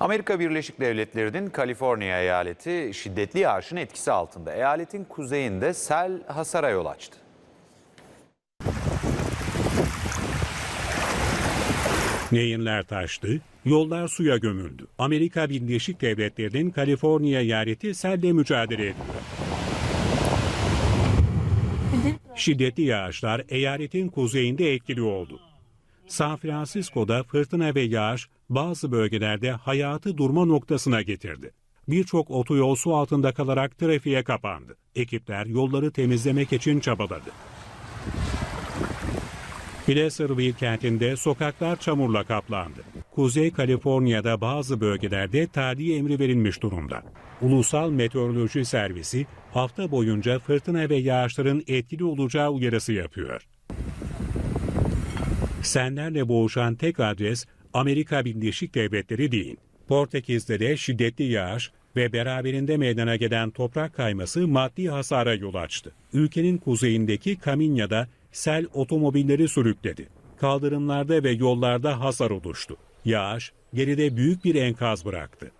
Amerika Birleşik Devletleri'nin Kaliforniya eyaleti şiddetli yağışın etkisi altında. Eyaletin kuzeyinde sel hasara yol açtı. Nehirler taştı, yollar suya gömüldü. Amerika Birleşik Devletleri'nin Kaliforniya eyaleti selle mücadele ediyor. Şiddetli yağışlar eyaletin kuzeyinde etkili oldu. San Francisco'da fırtına ve yağış bazı bölgelerde hayatı durma noktasına getirdi. Birçok otoyol su altında kalarak trafiğe kapandı. Ekipler yolları temizlemek için çabaladı. Placerville kentinde sokaklar çamurla kaplandı. Kuzey Kaliforniya'da bazı bölgelerde tahliye emri verilmiş durumda. Ulusal Meteoroloji Servisi hafta boyunca fırtına ve yağışların etkili olacağı uyarısı yapıyor. Senlerle boğuşan tek adres Amerika Birleşik Devletleri değil. Portekiz'de de şiddetli yağış ve beraberinde meydana gelen toprak kayması maddi hasara yol açtı. Ülkenin kuzeyindeki Kaminya'da sel otomobilleri sürükledi. Kaldırımlarda ve yollarda hasar oluştu. Yağış geride büyük bir enkaz bıraktı.